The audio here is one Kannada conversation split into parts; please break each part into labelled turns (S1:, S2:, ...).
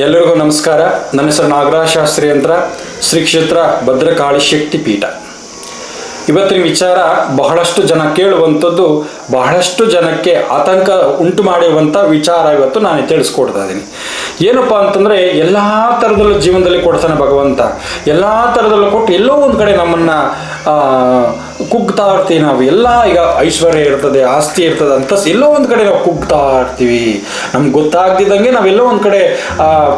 S1: ಎಲ್ಲರಿಗೂ ನಮಸ್ಕಾರ. ನನ್ನ ಹೆಸರು ನಾಗರಾಜ ಶಾಸ್ತ್ರಿ ಅಂತ ಶ್ರೀ ಕ್ಷೇತ್ರ ಭದ್ರಕಾಳಿ ಶಕ್ತಿ ಪೀಠ ಇವತ್ತಿನ ವಿಚಾರ ಬಹಳಷ್ಟು ಜನ ಕೇಳುವಂಥದ್ದು, ಬಹಳಷ್ಟು ಜನಕ್ಕೆ ಆತಂಕ ಉಂಟು ಮಾಡಿರುವಂಥ ವಿಚಾರ ಇವತ್ತು ನಾನು ತಿಳಿಸ್ಕೊಡ್ತಾ ಇದ್ದೀನಿ. ಏನಪ್ಪ ಅಂತಂದರೆ, ಎಲ್ಲ ಥರದಲ್ಲೂ ಜೀವನದಲ್ಲಿ ಕೊಡ್ತಾನೆ ಭಗವಂತ. ಎಲ್ಲ ಥರದಲ್ಲೂ ಕೊಟ್ಟು ಎಲ್ಲೋ ಒಂದು ಕಡೆ ನಮ್ಮನ್ನು ಕುಗ್ತಾ ಇರ್ತೀವಿ ನಾವು. ಎಲ್ಲ ಈಗ ಐಶ್ವರ್ಯ ಇರ್ತದೆ, ಆಸ್ತಿ ಇರ್ತದೆ ಅಂತ ಎಲ್ಲೋ ಒಂದು ಕಡೆ ನಾವು ಕುಗ್ತಾ ಇರ್ತೀವಿ. ನಮ್ಗೆ ಗೊತ್ತಾಗ್ತಿದ್ದಂಗೆ ನಾವೆಲ್ಲೋ ಒಂದು ಕಡೆ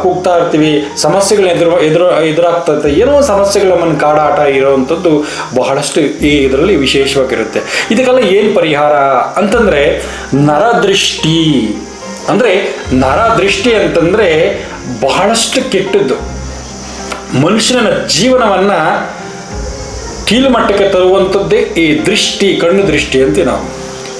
S1: ಕುಗ್ತಾ ಇರ್ತೀವಿ. ಸಮಸ್ಯೆಗಳು ಎದುರು ಎದುರು, ಎದುರಾಗ್ತದೆ. ಏನೋ ಒಂದು ಸಮಸ್ಯೆಗಳು ನಮ್ಮನ್ನು ಕಾಡಾಟ ಇರೋವಂಥದ್ದು ಬಹಳಷ್ಟು ಈ ಇದರಲ್ಲಿ ವಿಶೇಷವಾಗಿರುತ್ತೆ. ಇದಕ್ಕೆಲ್ಲ ಏನು ಪರಿಹಾರ ಅಂತಂದರೆ, ನರದೃಷ್ಟಿ. ಅಂದರೆ ನರದೃಷ್ಟಿ ಅಂತಂದರೆ ಬಹಳಷ್ಟು ಕೆಟ್ಟದ್ದು. ಮನುಷ್ಯನ ಜೀವನವನ್ನು ಕೀಳುಮಟ್ಟಕ್ಕೆ ತರುವಂಥದ್ದೇ ಈ ದೃಷ್ಟಿ ಕಣ್ಣು ದೃಷ್ಟಿ ಅಂತೀವಿ ನಾವು.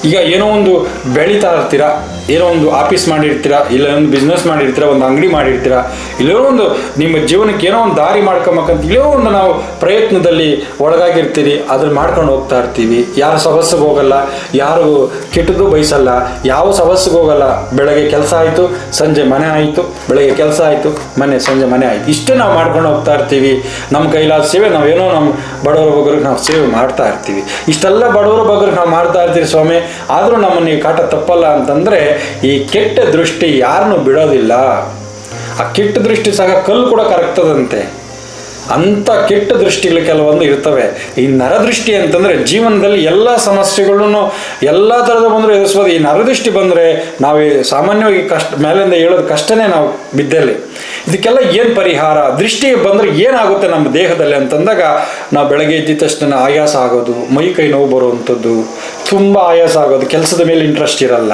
S1: ಈಗ ಏನೋ ಒಂದು ಬೆಳೀತಾ ಇರ್ತೀರಾ? ಏನೋ ಒಂದು ಆಫೀಸ್ ಮಾಡಿರ್ತೀರಾ, ಇಲ್ಲ ಒಂದು ಬಿಸ್ನೆಸ್ ಮಾಡಿರ್ತೀರಾ, ಒಂದು ಅಂಗಡಿ ಮಾಡಿರ್ತೀರಾ, ಇಲ್ಲೋ ಒಂದು ನಿಮ್ಮ ಜೀವನಕ್ಕೆ ಏನೋ ಒಂದು ದಾರಿ ಮಾಡ್ಕೊಂಬೇಕಂತ ಇಲ್ಲೋ ಒಂದು ನಾವು ಪ್ರಯತ್ನದಲ್ಲಿ ಒಳಗಾಗಿರ್ತೀರಿ ಅದನ್ನ ಮಾಡ್ಕೊಂಡು ಹೋಗ್ತಾ ಇರ್ತೀವಿ. ಯಾರು ಸವಸ್ಸಿಗೆ ಹೋಗಲ್ಲ, ಯಾರು ಕೆಟ್ಟದ್ದು ಬಯಸಲ್ಲ, ಯಾವ ಸವಸ್ಸಿಗೆ ಹೋಗಲ್ಲ. ಬೆಳಗ್ಗೆ ಕೆಲಸ ಆಯಿತು, ಸಂಜೆ ಮನೆ ಆಯಿತು, ಬೆಳಗ್ಗೆ ಕೆಲಸ ಆಯಿತು, ಮನೆ, ಸಂಜೆ ಮನೆ ಆಯಿತು. ಇಷ್ಟೇ ನಾವು ಮಾಡ್ಕೊಂಡು ಹೋಗ್ತಾ ಇರ್ತೀವಿ. ನಮ್ಮ ಕೈಲಾದ ಸೇವೆ ನಾವೇನೋ ನಮ್ಮ ಬಡವರ ಬಗ್ಗೆ ನಾವು ಸೇವೆ ಮಾಡ್ತಾ ಇರ್ತೀವಿ. ಇಷ್ಟೆಲ್ಲ ಬಡವರ ಬಗ್ಗೆ ನಾವು ಮಾಡ್ತಾ ಇರ್ತೀವಿ ಸ್ವಾಮಿ, ಆದರೂ ನಮ್ಮನ್ನು ಕಾಟ ತಪ್ಪಲ್ಲ ಅಂತಂದರೆ ಈ ಕೆಟ್ಟ ದೃಷ್ಟಿ ಯಾರನ್ನು ಬಿಡೋದಿಲ್ಲ. ಆ ಕೆಟ್ಟ ದೃಷ್ಟಿ ಸಹ ಕಲ್ಲು ಕೂಡ ಕರಗ್ತದಂತೆ. ಅಂಥ ಕೆಟ್ಟ ದೃಷ್ಟಿಗಳು ಕೆಲವೊಂದು ಇರ್ತವೆ. ಈ ನರದೃಷ್ಟಿ ಅಂತಂದರೆ ಜೀವನದಲ್ಲಿ ಎಲ್ಲ ಸಮಸ್ಯೆಗಳನ್ನು ಎಲ್ಲ ಥರದ ಬಂದರೂ ಎದುರಿಸ್ಬೋದು. ಈ ನರದೃಷ್ಟಿ ಬಂದರೆ ನಾವು ಸಾಮಾನ್ಯವಾಗಿ ಕಷ್ಟ, ಮೇಲಿಂದ ಹೇಳೋದು ಕಷ್ಟನೇ ನಾವು ಬಿದ್ದಲ್ಲಿ. ಇದಕ್ಕೆಲ್ಲ ಏನು ಪರಿಹಾರ? ದೃಷ್ಟಿ ಬಂದರೆ ಏನಾಗುತ್ತೆ ನಮ್ಮ ದೇಹದಲ್ಲಿ ಅಂತಂದಾಗ ನಾವು ಬೆಳಗ್ಗೆ ಎದ್ದಿದ ತಕ್ಷಣ ಆಯಾಸ ಆಗೋದು, ಮೈ ಕೈ ನೋವು ಬರುವಂಥದ್ದು, ತುಂಬ ಆಯಾಸ ಆಗೋದು, ಕೆಲಸದ ಮೇಲೆ ಇಂಟ್ರೆಸ್ಟ್ ಇರಲ್ಲ.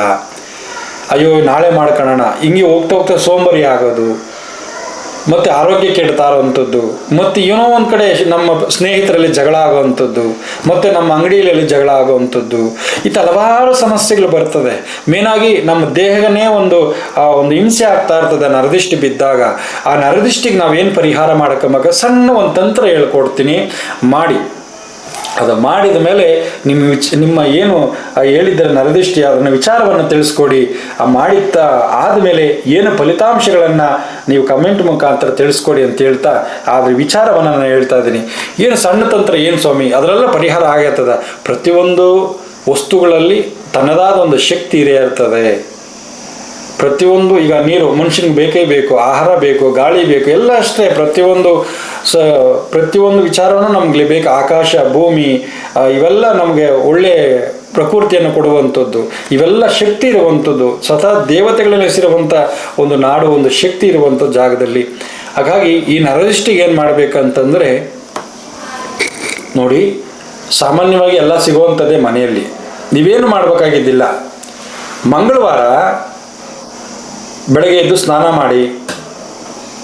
S1: ಅಯ್ಯೋ, ನಾಳೆ ಮಾಡ್ಕೊಳ್ಳೋಣ ಹಿಂಗೆ ಹೋಗ್ತಾ ಹೋಗ್ತಾ ಸೋಮಾರಿ ಆಗೋದು. ಮತ್ತು ಆರೋಗ್ಯ ಕೆಡ್ತಾ ಇರೋವಂಥದ್ದು ಮತ್ತು ಏನೋ ಒಂದು ಕಡೆ ನಮ್ಮ ಸ್ನೇಹಿತರಲ್ಲಿ ಜಗಳ ಆಗೋವಂಥದ್ದು ಮತ್ತು ನಮ್ಮ ಅಂಗಡಿಯಲ್ಲಿ ಜಗಳ ಆಗುವಂಥದ್ದು ಈ ಹಲವಾರು ಸಮಸ್ಯೆಗಳು ಬರ್ತದೆ. ಮೇನಾಗಿ ನಮ್ಮ ದೇಹನೇ ಒಂದು ಒಂದು ಹಿಂಸೆ ಆಗ್ತಾ ಇರ್ತದೆ ನರದಿಷ್ಟಿ ಬಿದ್ದಾಗ. ಆ ನರದಿಷ್ಟಿಗೆ ನಾವೇನು ಪರಿಹಾರ ಮಾಡ್ಕೊಂಬಾಗ ಸಣ್ಣ ಒಂದು ತಂತ್ರ ಹೇಳ್ಕೊಡ್ತೀನಿ. ಮಾಡಿ. ಅದು ಮಾಡಿದ ಮೇಲೆ ನಿಮ್ಮ ವಿಚ್, ನಿಮ್ಮ ಏನು ಹೇಳಿದ್ದರ ನರದೃಷ್ಟಿ ಅದನ್ನ ವಿಚಾರವನ್ನು ತಿಳಿಸ್ಕೊಡಿ. ಆ ಮಾಡಿದ್ದ ಆದಮೇಲೆ ಏನು ಫಲಿತಾಂಶಗಳನ್ನು ನೀವು ಕಮೆಂಟ್ ಮುಖಾಂತರ ತಿಳಿಸ್ಕೊಡಿ ಅಂತ ಹೇಳ್ತಾ, ಆದರೆ ವಿಚಾರವನ್ನು ನಾನು ಹೇಳ್ತಾ ಇದ್ದೀನಿ. ಏನು ಸಣ್ಣ ತಂತ್ರ ಏನು ಸ್ವಾಮಿ? ಅದರೆಲ್ಲ ಪರಿಹಾರ ಆಗತ್ತದ ಪ್ರತಿಯೊಂದು ವಸ್ತುಗಳಲ್ಲಿ ತನ್ನದಾದ ಒಂದು ಶಕ್ತಿ ಇರೇ ಇರ್ತದೆ. ಪ್ರತಿಯೊಂದು ಈಗ ನೀರು, ಮನುಷ್ಯನಿಗೆ ಬೇಕೇ ಬೇಕು, ಆಹಾರ ಬೇಕು, ಗಾಳಿ ಬೇಕು, ಎಲ್ಲ ಅಷ್ಟೇ ಪ್ರತಿಯೊಂದು ಸ ಪ್ರತಿಯೊಂದು ವಿಚಾರವೂ ನಮಗೆ ಬೇಕು. ಆಕಾಶ, ಭೂಮಿ ಇವೆಲ್ಲ ನಮಗೆ ಒಳ್ಳೆ ಪ್ರಕೃತಿಯನ್ನು ಕೊಡುವಂಥದ್ದು. ಇವೆಲ್ಲ ಶಕ್ತಿ ಇರುವಂಥದ್ದು. ಸ್ವತಃ ದೇವತೆಗಳಲ್ಲಿ ಹೆಸರಿರುವಂಥ ಒಂದು ನಾಡು, ಒಂದು ಶಕ್ತಿ ಇರುವಂಥ ಜಾಗದಲ್ಲಿ. ಹಾಗಾಗಿ ಈ ನರದೃಷ್ಟಿಗೆ ಏನು ಮಾಡಬೇಕಂತಂದರೆ, ನೋಡಿ, ಸಾಮಾನ್ಯವಾಗಿ ಎಲ್ಲ ಸಿಗುವಂಥದ್ದೇ ಮನೆಯಲ್ಲಿ. ನೀವೇನು ಮಾಡಬೇಕಾಗಿದ್ದಿಲ್ಲ. ಮಂಗಳವಾರ ಬೆಳಗ್ಗೆ ಎದ್ದು ಸ್ನಾನ ಮಾಡಿ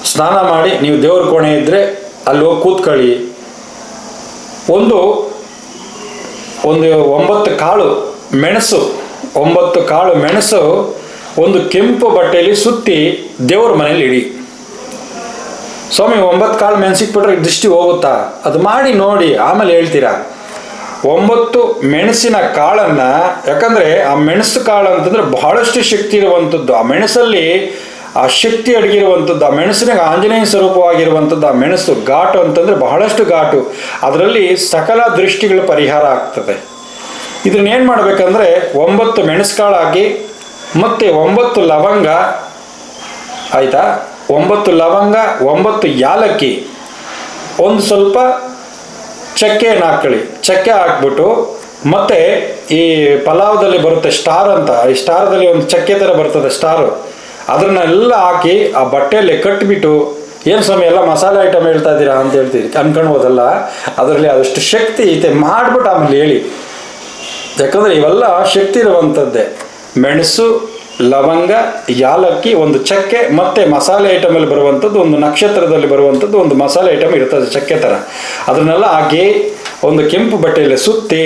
S1: ಸ್ನಾನ ಮಾಡಿ, ನೀವು ದೇವ್ರ ಕೋಣೆ ಇದ್ದರೆ ಅಲ್ಲಿ ಹೋಗಿ ಕೂತ್ಕೊಳ್ಳಿ. ಒಂದು ಒಂದು ಒಂಬತ್ತು ಕಾಳು ಮೆಣಸು, ಒಂಬತ್ತು ಕಾಳು ಮೆಣಸು, ಒಂದು ಕೆಂಪು ಬಟ್ಟೆಯಲ್ಲಿ ಸುತ್ತಿ ದೇವ್ರ ಮನೇಲಿ ಇಡಿ. ಸ್ವಾಮಿ, ಒಂಬತ್ತು ಕಾಳು ಮೆಣಸಿಕ್ಬಿಟ್ರೆ ದೃಷ್ಟಿ ಹೋಗುತ್ತಾ? ಅದು ಮಾಡಿ ನೋಡಿ, ಆಮೇಲೆ ಹೇಳ್ತೀರಾ? ಒಂಬತ್ತು ಮೆಣಸಿನ ಕಾಳನ್ನು, ಯಾಕಂದರೆ ಆ ಮೆಣಸು ಕಾಳು ಅಂತಂದರೆ ಬಹಳಷ್ಟು ಶಕ್ತಿ ಇರುವಂಥದ್ದು. ಆ ಮೆಣಸಲ್ಲಿ ಆ ಶಕ್ತಿ ಅಡಗಿರುವಂಥದ್ದು, ಆ ಮೆಣಸಿನಾಗ ಆಂಜನೇಯ ಸ್ವರೂಪವಾಗಿರುವಂಥದ್ದು, ಆ ಮೆಣಸು ಘಾಟು ಅಂತಂದರೆ ಬಹಳಷ್ಟು ಘಾಟು. ಅದರಲ್ಲಿ ಸಕಲ ದೃಷ್ಟಿಗಳು ಪರಿಹಾರ ಆಗ್ತದೆ. ಇದನ್ನ ಏನು ಮಾಡಬೇಕಂದ್ರೆ ಒಂಬತ್ತು ಮೆಣಸುಕಾಳು ಹಾಕಿ ಮತ್ತು ಒಂಬತ್ತು ಲವಂಗ, ಆಯಿತಾ? ಒಂಬತ್ತು ಲವಂಗ, ಒಂಬತ್ತು ಯಾಲಕ್ಕಿ, ಒಂದು ಸ್ವಲ್ಪ ಚಕ್ಕೆಯನ್ನು ಹಾಕ್ಕೊಳ್ಳಿ. ಚಕ್ಕೆ ಹಾಕ್ಬಿಟ್ಟು ಮತ್ತೆ ಈ ಪಲಾವ್ದಲ್ಲಿ ಬರುತ್ತೆ ಸ್ಟಾರ್ ಅಂತ. ಈ ಸ್ಟಾರ್ದಲ್ಲಿ ಒಂದು ಚಕ್ಕೆ ಥರ ಬರ್ತದೆ ಸ್ಟಾರು. ಅದನ್ನೆಲ್ಲ ಹಾಕಿ ಆ ಬಟ್ಟೆಯಲ್ಲಿ ಕಟ್ಟಿಬಿಟ್ಟು ಏನು ಸ್ವಾಮಿ, ಎಲ್ಲ ಮಸಾಲೆ ಐಟಮ್ ಹೇಳ್ತಾ ಇದ್ದೀರಾ ಅಂತ ಹೇಳ್ತೀರಿ ಅನ್ಕೊಳ್ಬೋದಲ್ಲ ಅದರಲ್ಲಿ ಅದಷ್ಟು ಶಕ್ತಿ ಐತೆ, ಮಾಡ್ಬಿಟ್ಟು ಆಮೇಲೆ ಹೇಳಿ. ಯಾಕಂದರೆ ಇವೆಲ್ಲ ಶಕ್ತಿ ಇರುವಂಥದ್ದೇ. ಮೆಣಸು, ಲವಂಗ, ಯಾಲಕ್ಕಿ, ಒಂದು ಚಕ್ಕೆ, ಮತ್ತು ಮಸಾಲೆ ಐಟಮಲ್ಲಿ ಬರುವಂಥದ್ದು, ಒಂದು ನಕ್ಷತ್ರದಲ್ಲಿ ಬರುವಂಥದ್ದು, ಒಂದು ಮಸಾಲೆ ಐಟಮ್ ಇರ್ತದೆ ಚಕ್ಕೆ ಥರ ಅದನ್ನೆಲ್ಲ ಹಾಕಿ ಒಂದು ಕೆಂಪು ಬಟ್ಟೆಯಲ್ಲಿ ಸುತ್ತಿ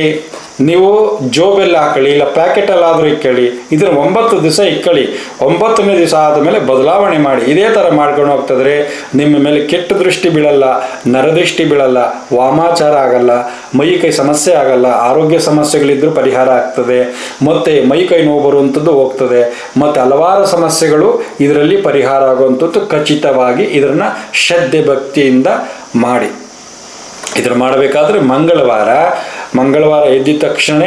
S1: ನೀವು ಜೋಬೆಲ್ಲ ಹಾಕೊಳ್ಳಿ, ಇಲ್ಲ ಪ್ಯಾಕೆಟಲ್ಲಾದರೂ ಇಕ್ಕೊಳ್ಳಿ ಇದನ್ನು ಒಂಬತ್ತು ದಿವಸ ಇಕ್ಕೊಳ್ಳಿ ಒಂಬತ್ತನೇ ದಿವಸ ಆದಮೇಲೆ ಬದಲಾವಣೆ ಮಾಡಿ, ಇದೇ ಥರ ಮಾಡ್ಕೊಂಡು ಹೋಗ್ತದ್ರೆ ನಿಮ್ಮ ಮೇಲೆ ಕೆಟ್ಟ ದೃಷ್ಟಿ ಬೀಳಲ್ಲ, ನರದೃಷ್ಟಿ ಬೀಳಲ್ಲ, ವಾಮಾಚಾರ ಆಗಲ್ಲ, ಮೈ ಕೈ ಸಮಸ್ಯೆ ಆಗಲ್ಲ, ಆರೋಗ್ಯ ಸಮಸ್ಯೆಗಳಿದ್ದರೂ ಪರಿಹಾರ ಆಗ್ತದೆ, ಮತ್ತು ಮೈ ಕೈ ನೋವು ಬರುವಂಥದ್ದು ಹೋಗ್ತದೆ, ಮತ್ತು ಹಲವಾರು ಸಮಸ್ಯೆಗಳು ಇದರಲ್ಲಿ ಪರಿಹಾರ ಆಗುವಂಥದ್ದು ಖಚಿತವಾಗಿ ಇದನ್ನು ಶ್ರದ್ಧೆ ಭಕ್ತಿಯಿಂದ ಮಾಡಿ. ಇದನ್ನು ಮಾಡಬೇಕಾದ್ರೆ ಮಂಗಳವಾರ ಮಂಗಳವಾರ ಎದ್ದ ತಕ್ಷಣ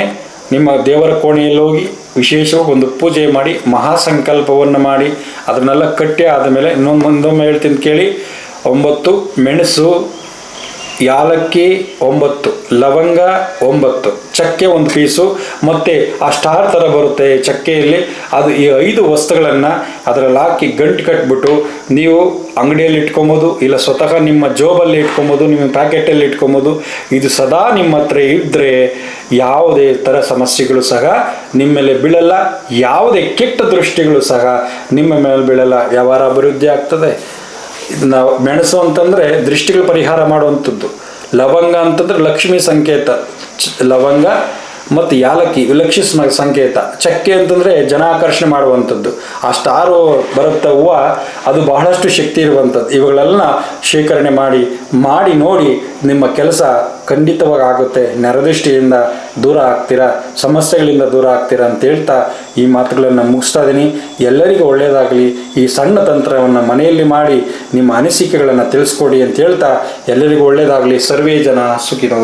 S1: ನಿಮ್ಮ ದೇವರ ಕೋಣೆಯಲ್ಲಿ ಹೋಗಿ ವಿಶೇಷವಾಗಿ ಒಂದು ಪೂಜೆ ಮಾಡಿ ಮಹಾಸಂಕಲ್ಪವನ್ನು ಮಾಡಿ, ಅದನ್ನೆಲ್ಲ ಕಟ್ಟಿ ಆದಮೇಲೆ ಇನ್ನೊಂದು ಒಂದೊಮ್ಮೆ ಹೇಳ್ತೀನಿ ಕೇಳಿ, ಒಂಬತ್ತು ಮೆಣಸು ಯಾಲಕ್ಕಿ ಒಂಬತ್ತು, ಲವಂಗ ಒಂಬತ್ತು. ಚಕ್ಕೆ ಒಂದು ಪೀಸು, ಮತ್ತು ಆ ಸ್ಟಾರ್ ಥರ ಬರುತ್ತೆ ಚಕ್ಕೆಯಲ್ಲಿ. ಅದು ಈ ಐದು ವಸ್ತುಗಳನ್ನು ಅದರಲ್ಲಿ ಹಾಕಿ ಗಂಟು ಕಟ್ಬಿಟ್ಟು ನೀವು ಅಂಗಡಿಯಲ್ಲಿ ಇಟ್ಕೊಬೋದು, ಇಲ್ಲ ಸ್ವತಃ ನಿಮ್ಮ ಜೋಬಲ್ಲಿ ಇಟ್ಕೊಬೋದು, ನಿಮ್ಮ ಪ್ಯಾಕೆಟಲ್ಲಿ ಇಟ್ಕೊಬೋದು. ಇದು ಸದಾ ನಿಮ್ಮ ಹತ್ರ ಇದ್ದರೆ ಯಾವುದೇ ಥರ ಸಮಸ್ಯೆಗಳು ಸಹ ನಿಮ್ಮ ಮೇಲೆ ಬೀಳಲ್ಲ, ಯಾವುದೇ ಕೆಟ್ಟ ದೃಷ್ಟಿಗಳು ಸಹ ನಿಮ್ಮ ಮೇಲೆ ಬೀಳಲ್ಲ. ವ್ಯವಹಾರ ಅಭಿವೃದ್ಧಿ ಆಗ್ತದೆ. ಇದನ್ನ ಮೆಣಸು ಅಂತಂದರೆ ದೃಷ್ಟಿಗಳ ಪರಿಹಾರ ಮಾಡುವಂಥದ್ದು. ಲವಂಗ ಅಂತಂದ್ರೆ ಲಕ್ಷ್ಮಿ ಸಂಕೇತ. ಲವಂಗ ಮತ್ತು ಯಾಲಕ್ಕಿ, ವಿಲಕ್ಷಿ ಸಂಕೇತ. ಚಕ್ಕೆ ಅಂತಂದರೆ ಜನಾಕರ್ಷಣೆ ಮಾಡುವಂಥದ್ದು. ಆ ಸ್ಟಾರು ಬರುತ್ತ ಹೂವು, ಅದು ಬಹಳಷ್ಟು ಶಕ್ತಿ ಇರುವಂಥದ್ದು. ಇವುಗಳೆಲ್ಲ ಶೇಖರಣೆ ಮಾಡಿ ಮಾಡಿ ನೋಡಿ ನಿಮ್ಮ ಕೆಲಸ ಖಂಡಿತವಾಗಿ ಆಗುತ್ತೆ ನೆರದೃಷ್ಟಿಯಿಂದ ದೂರ ಆಗ್ತೀರಾ? ಸಮಸ್ಯೆಗಳಿಂದ ದೂರ ಆಗ್ತೀರಾ ಅಂತ ಹೇಳ್ತಾ ಈ ಮಾತುಗಳನ್ನು ಮುಗಿಸ್ತಾ ಇದ್ದೀನಿ ಎಲ್ಲರಿಗೂ ಒಳ್ಳೆಯದಾಗಲಿ ಈ ಸಣ್ಣ ತಂತ್ರವನ್ನು ಮನೆಯಲ್ಲಿ ಮಾಡಿ ನಿಮ್ಮ ಅನಿಸಿಕೆಗಳನ್ನು ತಿಳಿಸ್ಕೊಡಿ ಅಂತ ಹೇಳ್ತಾ ಎಲ್ಲರಿಗೂ ಒಳ್ಳೆಯದಾಗಲಿ ಸರ್ವೇ ಜನ ಸುಖಿನೋ